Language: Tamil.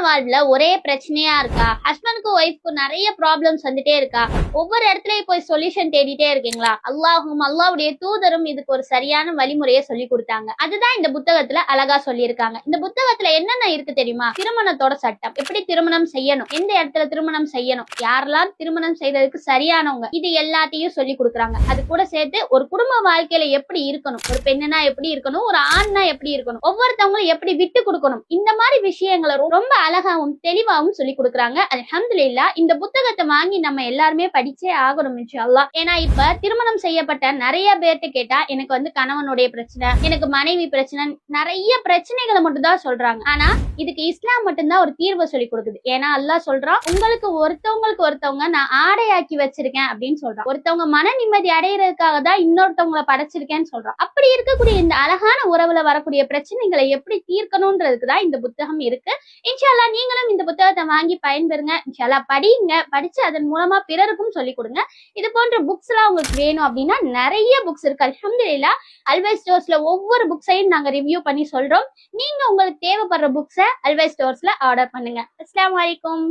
வாழ்வுல ஒரே பிரச்சனையா இருக்கா? ஹஸ்பண்டுக்கும் ஒய்ஃப்க்கும் நிறைய ப்ராப்ளம்ஸ் வந்துட்டே இருக்கா? ஒவ்வொரு இடத்துலயும் போய் சொல்யூஷன் தேடிட்டே இருக்கீங்களா? அல்லாஹும் அல்லாவுடைய தூதரும் இதுக்கு ஒரு சரியான வழிமுறையை சொல்லி கொடுத்தாங்க. அதுதான் இந்த புத்தகத்துல அழகா சொல்லியிருக்காங்க. இந்த புத்தகத்துல என்னென்ன இருக்கு தெரியுமா? திருமணத்தோட சட்டம். எப்படி திருமணம் செய்யணும்? எந்த இடத்துல திருமணம் செய்யணும்? யாரெல்லாம் திருமணம் செய்யறதுக்கு சரியானவங்க? இது எல்லாத்தையும் சொல்லி கொடுக்குறாங்க. அது கூட சேர்த்து ஒரு குடும்ப வாழ்க்கையில எப்படி இருக்கணும்? ஒரு பெண்ணுனா எப்படி இருக்கணும்? ஒரு ஆண்னா எப்படி இருக்கணும்? ஒவ்வொருத்தவங்களும் எப்படி விட்டு கொடுக்கணும்? இந்த மாதிரி விஷயங்களை ரொம்ப அழகாவும் தெளிவாகவும் சொல்லி கொடுக்குறாங்க. அல்ஹம்துலில்லா இந்த புத்தகத்தை வாங்கி நம்ம எல்லாருமே படிச்சே ஆகணும் இன்ஷால்லா ஏன்னா இப்ப திருமணம் செய்யப்பட்ட நிறைய பேர்ட்ட கேட்டா எனக்கு வந்து கணவனுடைய பிரச்சனை எனக்கு மனைவி பிரச்சனை நிறைய பிரச்சனைகளை மட்டும் தான் சொல்றாங்க. ஆனா இதுக்கு இஸ்லாம் மட்டும்தான் ஒரு தீர்வை சொல்லி கொடுக்குது. ஏன்னா அல்லாஹ் சொல்றான் உங்களுக்கு ஒருத்தவங்களுக்கு ஒருத்தவங்க நான் ஆடையாக்கி வச்சிருக்கேன் அப்படின்னு சொல்றான் ஒருத்தவங்க மன நிம்மதி அடையிறதுக்காக தான் இன்னொருத்தவங்களை படைச்சிருக்கேன்னு சொல்றான் அப்படி இருக்கக்கூடிய இந்த அழகான உறவுல வரக்கூடிய பிரச்சனைகளை எப்படி தீர்க்கணும்ன்றதுக்கு தான் இந்த புத்தகம் இருக்கு. இன்ஷால்லா நீங்களும் இந்த புத்தகத்தை வாங்கி பயன்பெறுங்க. இன்ஷால்லா படிங்க. படிச்சு அதன் மூலமா பிறருக்கும் சொல்லி கொடுங்க. இது போன்ற புக்ஸ் எல்லாம் உங்களுக்கு வேணும் அப்படின்னா நிறைய புக்ஸ் இருக்கு. அல்ஹம்துலில்லாஹ் அல்வை ஸ்டோர்ஸ்ல ஒவ்வொரு புக்ஸையும் நாங்க ரிவ்யூ பண்ணி சொல்றோம். நீங்க உங்களுக்கு தேவைப்படுற புக்ஸை அல்வை ஸ்டோர்ஸ்ல ஆர்டர் பண்ணுங்க. அஸ்லாம் அலைக்கும்.